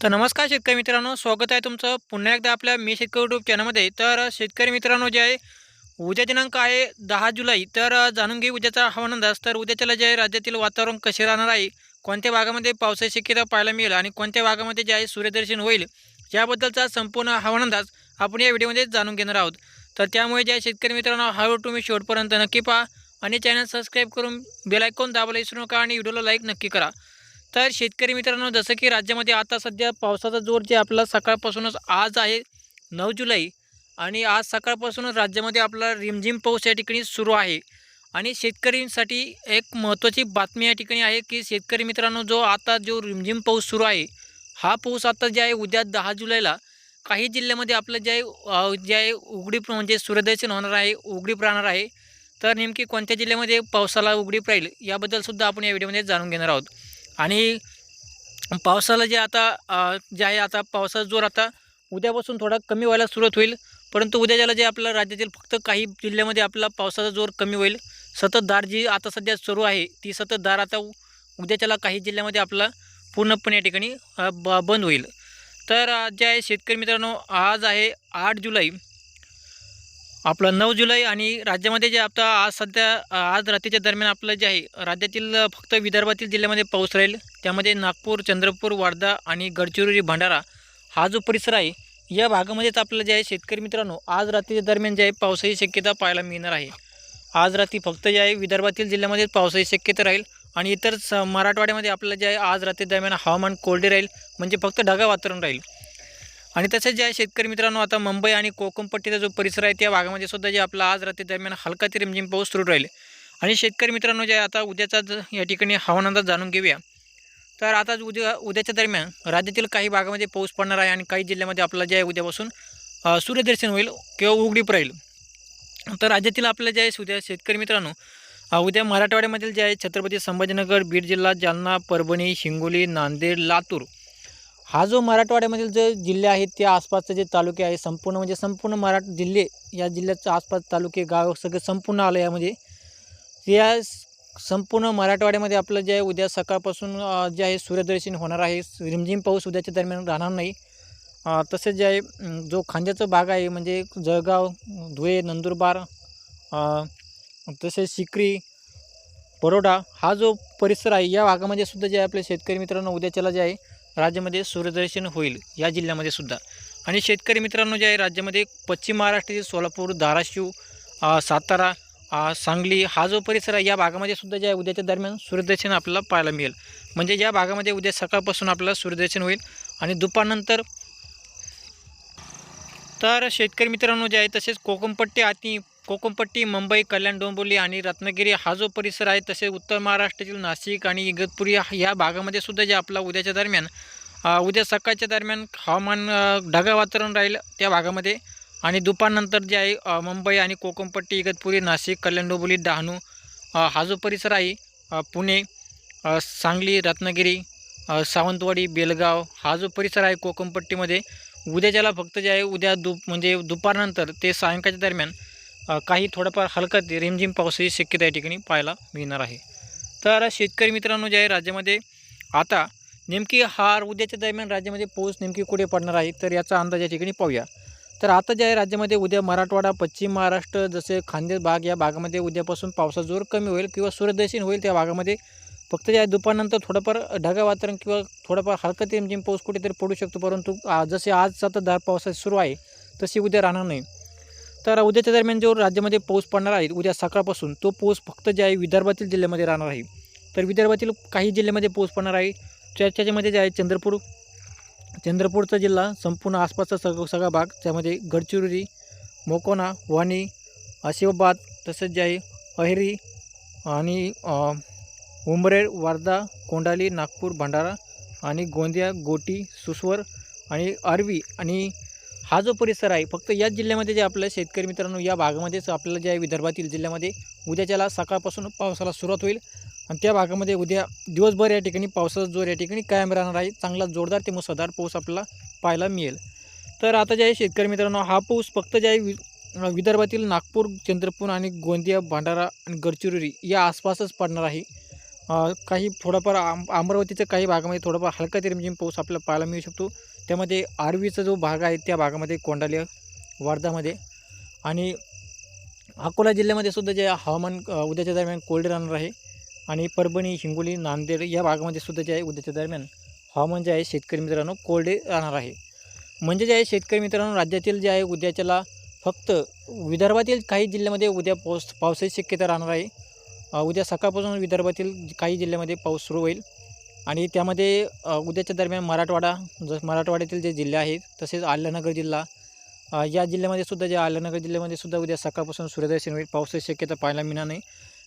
तर नमस्कार शेतकरी मित्रांनो स्वागत आहे तुमचं पुन्हा एकदा आपल्या मी शेतकरी यूट्यूब चॅनलमध्ये तर शेतकरी मित्रांनो जे आहे उद्या दिनांक आहे दहा जुलै. तर जाणून घेऊ उद्याचा हवामान अंदाज. तर उद्याच्याला जे आहे राज्यातील वातावरण कसे राहणार आहे कोणत्या भागामध्ये पावसाची शक्यता पाहायला मिळेल आणि कोणत्या भागामध्ये जे आहे सूर्यदर्शन होईल याबद्दलचा संपूर्ण हवामान अंदाज आपण या व्हिडिओमध्ये जाणून घेणार आहोत. तर त्यामुळे जे आहे शेतकरी मित्रांनो हा व्हिडिओ तुम्ही शेवटपर्यंत नक्की पहा आणि चॅनल सबस्क्राईब करून बेलायकॉन दाबायला विसरू नका आणि व्हिडिओला लाईक नक्की करा. तर शेतकरी मित्रांनो जसं की राज्यामध्ये आता सध्या पावसाचा जोर जे आपला सकाळपासूनच आज आहे नऊ जुलै. आणि आज सकाळपासूनच राज्यामध्ये आपला रिमझिम पाऊस या ठिकाणी सुरू आहे. आणि शेतकरींसाठी एक महत्त्वाची बातमी या ठिकाणी आहे की शेतकरी मित्रांनो जो आता जो रिमझिम पाऊस सुरू आहे हा पाऊस आता जे आहे उद्या दहा जुलैला काही जिल्ह्यामध्ये आपलं जे आहे जे आहे उघडीप म्हणजे सूर्यदर्शन होणार आहे उघडीप राहणार आहे. तर नेमकी कोणत्या जिल्ह्यामध्ये पावसाला उघडीप राहील याबद्दलसुद्धा आपण या व्हिडिओमध्ये जाणून घेणार आहोत. आणि पावसाला जे आता जे आहे आता पावसाचा जोर आता उद्यापासून थोडा कमी व्हायला सुरुवात होईल. परंतु उद्याच्याला जे आपलं राज्यातील फक्त काही जिल्ह्यामध्ये आपला पावसाचा जोर कमी होईल सततधार जी आता सध्या सुरू आहे ती सततधार आता उ- उद्याच्याला काही जिल्ह्यामध्ये आपला पूर्णपणे या ठिकाणी ब बंद होईल. तर जे आहे शेतकरी मित्रांनो आज आहे आठ जुलै. आपलं नऊ जुलै आणि राज्यामध्ये जे आता आज सध्या आज रात्रीच्या दरम्यान आपलं जे आहे राज्यातील फक्त विदर्भातील जिल्ह्यामध्ये पाऊस राहील. त्यामध्ये नागपूर चंद्रपूर वर्धा आणि गडचिरोली भंडारा हा जो परिसर आहे या भागामध्येच आपलं जे आहे शेतकरी मित्रांनो आज रात्रीच्या दरम्यान जे आहे पावसाची शक्यता पाहायला मिळणार आहे. आज रात्री फक्त जे आहे विदर्भातील जिल्ह्यामध्ये पावसाची शक्यता राहील आणि इतर मराठवाड्यामध्ये आपलं जे आहे आज रात्री दरम्यान हवामान कोरडे राहील म्हणजे फक्त ढगा वातावरण राहील. आणि तसेच जे आहे शेतकरी मित्रांनो आता मुंबई आणि कोकमपट्टीचा जो परिसर आहे त्या भागामध्ये सुद्धा जे आपला आज रात्री दरम्यान हलका ते रिमझिम पाऊस सुरू राहील. आणि शेतकरी मित्रांनो जे आता उद्याचा या ठिकाणी हवामान जाणून घेऊया. तर आता उद्या उद्याच्या दरम्यान राज्यातील काही भागामध्ये पाऊस पडणार आहे आणि काही जिल्ह्यामध्ये आपलं जे आहे उद्यापासून सूर्यदर्शन होईल किंवा उघडीप राहील तर राज्यातील आपलं जे आहे उद्या शेतकरी मित्रांनो उद्या मराठवाड्यामधील जे आहे छत्रपती संभाजीनगर बीड जिल्हा जालना परभणी हिंगोली नांदेड लातूर हा जो मराठवाड्यामधील जे जिल्हे आहेत त्या आसपासचे जे तालुके आहे संपूर्ण म्हणजे संपूर्ण मराठ जिल्हे या जिल्ह्याच्या आसपास तालुके गाव सगळे संपूर्ण आलं यामध्ये. या संपूर्ण मराठवाड्यामध्ये आपलं जे आहे उद्या सकाळपासून जे आहे सूर्यदर्शन होणार आहे. रिमझिम पाऊस उद्याच्या दरम्यान राहणार नाही. तसेच जे आहे जो खांद्याचा भाग आहे म्हणजे जळगाव धुळे नंदुरबार तसेच सिक्री बरोडा हा जो परिसर आहे या भागामध्ये सुद्धा जे आहे आपले शेतकरी मित्रांनो उद्याच्याला जे आहे राज्यामध्ये सूर्यदर्शन होईल या जिल्ह्यामध्ये सुद्धा. आणि शेतकरी मित्रांनो जे आहे राज्यामध्ये पश्चिम महाराष्ट्रातील सोलापूर धाराशिव सातारा सांगली हा जो परिसर आहे या भागामध्ये सुद्धा जे आहे उद्याच्या दरम्यान सूर्यदर्शन आपल्याला पाहायला मिळेल. म्हणजे या भागामध्ये उद्या सकाळपासून आपल्याला सूर्यदर्शन होईल. आणि दुपारनंतर तर शेतकरी मित्रांनो जे आहे तसेच कोकमपट्टी आती कोकमपट्टी मुंबई कल्याण डोंबिवली आणि रत्नागिरी हा जो परिसर आहे तसेच उत्तर महाराष्ट्रातील नाशिक आणि इगतपुरी या- भागामध्ये सुद्धा जे आपला उद्याच्या दरम्यान उद्या सकाळच्या दरम्यान हवामान ढगाळ वातावरण राहील त्या भागामध्ये. आणि दुपारनंतर जे आहे मुंबई आणि कोकमपट्टी इगतपुरी नाशिक कल्याण डोंबिवली डहाणू हा जो परिसर आहे पुणे सांगली रत्नागिरी सावंतवाडी बेलगाव हा जो परिसर आहे कोकमपट्टीमध्ये उद्याच्याला फक्त जे आहे उद्या दुप म्हणजे दुपारनंतर ते सायंकाळच्या दरम्यान काही थोडंफार हलका रिमझिम पावसाची शक्यता या ठिकाणी पाहायला मिळणार आहे. तर शेतकरी मित्रांनो जे आहे राज्यामध्ये आता नेमकी हार उद्याच्या दरम्यान राज्यामध्ये पाऊस नेमकी कुठे पडणार आहे तर याचा अंदाज या ठिकाणी पाहूया. तर आता जे आहे राज्यामध्ये उद्या मराठवाडा पश्चिम महाराष्ट्र जसे खांदे भाग या भागामध्ये उद्यापासून पावसाचा जोर कमी होईल किंवा सूर्यदर्शन होईल त्या भागामध्ये फक्त ज्या दुपारनंतर थोडंफार ढगा वातावरण किंवा थोडंफार हलकत रिमझिम पाऊस कुठेतरी पडू शकतो. परंतु जसे आज सततधार पावसाची सुरू आहे तशी उद्या राहणार नाही. तर उद्याच्या दरम्यान जो राज्यामध्ये पाऊस पडणार आहे उद्या सकाळपासून तो पाऊस फक्त जे आहे विदर्भातील जिल्ह्यामध्ये राहणार आहे. तर विदर्भातील काही जिल्ह्यामध्ये पाऊस पडणार आहे. त्याच्यामध्ये जे आहे चंद्रपूर. चंद्रपूरचा जिल्हा संपूर्ण आसपासचा सग सगळा भाग त्यामध्ये गडचिरोली मोकोना वाणी आशिफाबाद तसंच जे आहे अहेरी आणि अ, उमरेड वर्धा कोंडाली नागपूर भंडारा आणि गोंदिया गोटी सुसवर आणि आरवी आणि हा जो परिसर आहे फक्त याच जिल्ह्यामध्ये जे आपल्या शेतकरी मित्रांनो या भागामध्येच आपल्याला जे आहे विदर्भातील जिल्ह्यामध्ये उद्याच्याला सकाळपासून पावसाला सुरुवात होईल. आणि त्या भागामध्ये उद्या दिवसभर या ठिकाणी पावसाचा जोर या ठिकाणी कायम राहणार आहे. चांगला जोरदार ते मुसळधार पाऊस आपल्याला पाहायला मिळेल. तर आता जे आहे शेतकरी मित्रांनो हा पाऊस फक्त जे आहे वि विदर्भातील नागपूर चंद्रपूर आणि गोंदिया भंडारा आणि गडचिरोली या आसपासच पडणार आहे. काही थोडाफार आम अमरावतीच्या काही भागामध्ये थोडाफार हलका ते रिमझिम पाऊस आपल्याला पाहायला मिळू शकतो. त्यामध्ये आर्वीचा जो भाग आहे त्या भागामध्ये कोंडाले वर्धामध्ये आणि अकोला जिल्ह्यामध्ये सुद्धा जे हवामान उद्याच्या दरम्यान कोरडे राहणार आहे आणि परभणी हिंगोली नांदेड या भागामध्ये सुद्धा जे आहे उद्याच्या दरम्यान हवामान जे आहे शेतकरी मित्रांनो कोल्डे राहणार आहे. म्हणजे जे आहे शेतकरी मित्रांनो राज्यातील जे आहे उद्याच्याला फक्त विदर्भातील काही जिल्ह्यामध्ये उद्या पाऊस पावसाची शक्यता राहणार आहे. उद्या सकाळपासून विदर्भातील काही जिल्ह्यामध्ये पाऊस सुरू होईल. आणि त्यामध्ये उद्याच्या दरम्यान मराठवाडा जस मराठवाड्यातील जे जिल्हे आहेत तसेच आल्यानगर जिल्हा या जिल्ह्यामध्ये सुद्धा जे आल्यानगर जिल्ह्यामध्ये सुद्धा उद्या सकाळपासून सूर्यदर्शन होईल पावसाची शक्यता पाहायला मिळणार नाही.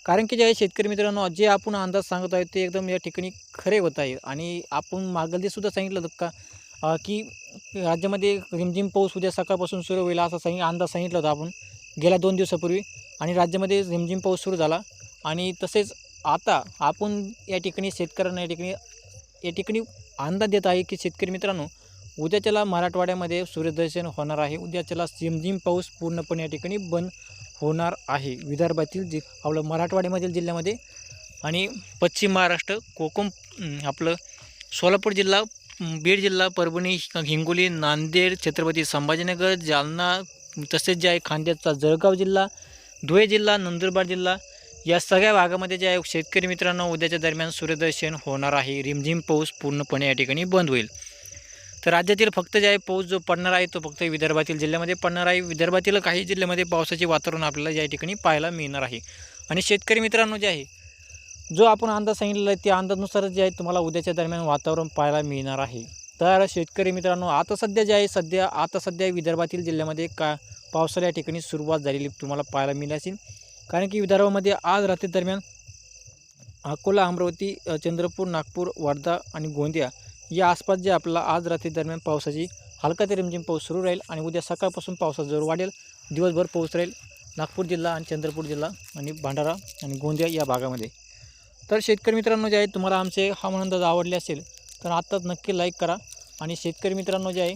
कारण की जे आहे शेतकरी मित्रांनो जे आपण अंदाज सांगत आहोत ते एकदम या ठिकाणी खरे होत आहे. आणि आपण मागलती सुद्धा सांगितलं होतं का की राज्यामध्ये रिमझिम पाऊस उद्या सकाळपासून सुरू होईल असा सांग अंदाज सांगितला होता आपण गेल्या दोन दिवसापूर्वी. आणि राज्यामध्ये रिमझिम पाऊस सुरू झाला. आणि तसेच आता आपण या ठिकाणी शेतकऱ्यांना या ठिकाणी या ठिकाणी अंदाज देत आहे की शेतकरी मित्रांनो उद्याच्याला मराठवाड्यामध्ये सूर्यदर्शन होणार आहे. उद्याच्याला रिमझिम पाऊस पूर्णपणे या ठिकाणी बंद होणार आहे. विदर्भातील जि आपलं मराठवाड्यामधील जिल्ह्यामध्ये आणि पश्चिम महाराष्ट्र कोकम आपलं सोलापूर जिल्हा बीड जिल्हा परभणी हिंगोली नांदेड छत्रपती संभाजीनगर जालना तसेच जे आहे खांद्याचा जळगाव जिल्हा धुळे जिल्हा नंदुरबार जिल्हा या सगळ्या भागामध्ये जे आहे शेतकरी मित्रांनो उद्याच्या दरम्यान सूर्यदर्शन होणार आहे. रिमझिम पाऊस पूर्णपणे या ठिकाणी बंद होईल. तर राज्यातील फक्त जे आहे पाऊस जो पडणार आहे तो फक्त विदर्भातील जिल्ह्यामध्ये पडणार आहे. विदर्भातील काही जिल्ह्यामध्ये पावसाचे वातावरण आपल्याला या ठिकाणी पाहायला मिळणार आहे. आणि शेतकरी मित्रांनो जे आहे जो आपण अंदाज सांगितलेला आहे त्या अंदाजनुसार जे आहे तुम्हाला उद्याच्या दरम्यान वातावरण पाहायला मिळणार आहे. तर शेतकरी मित्रांनो आता सध्या जे आहे सध्या आता सध्या विदर्भातील जिल्ह्यामध्ये का पावसाला या ठिकाणी सुरुवात झालेली तुम्हाला पाहायला मिळाली असेल. कारण की विदर्भामध्ये आज रात्री दरम्यान अकोला अमरावती चंद्रपूर नागपूर वर्धा आणि गोंदिया या आसपास जे आपला आज रात्री दरम्यान पावसाची हलका ते रिमझिम पाऊस सुरू राहील आणि उद्या सकाळपासून पावसाचा जोर वाढेल. दिवसभर पाऊस राहील. नागपूर जिल्हा आणि चंद्रपूर जिल्हा आणि भंडारा आणि गोंदिया या भागामध्ये. तर शेतकरी मित्रांनो जे आहे तुम्हाला आमचे हा अंदाज आवडले असेल तर आत्ताच नक्की लाईक करा. आणि शेतकरी मित्रांनो जे आहे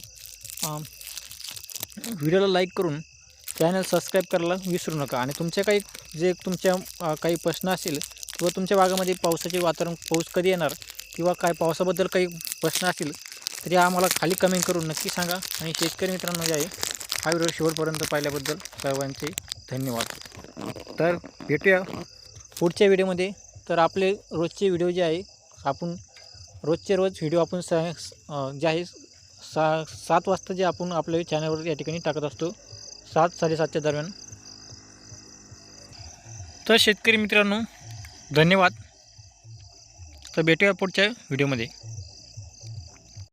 व्हिडिओला लाईक करून चॅनल सबस्क्राईब करायला विसरू नका. आणि तुमच्या काही जे तुमच्या काही प्रश्न असेल किंवा तुमच्या भागामध्ये पावसाचे वातावरण पाऊस कधी येणार किंवा काय पावसाबद्दल काही प्रश्न असतील तरी आम्हाला खाली कमेंट करून नक्की सांगा. आणि शेतकरी मित्रांनो जे आहे हा व्हिडिओ शेवटपर्यंत पाहिल्याबद्दल सर्वांचे धन्यवाद. तर भेटूया पुढच्या व्हिडिओमध्ये. तर आपले रोजचे व्हिडिओ जे आहे आपण रोजचे रोज व्हिडिओ आपण स जे आहे सा सात वाजता जे आपण आपल्या चॅनलवर या ठिकाणी टाकत असतो. सात साडेसातच्या दरम्यान. तर शेतकरी मित्रांनो धन्यवाद. तर भेटूया पुढच्या व्हिडिओमध्ये.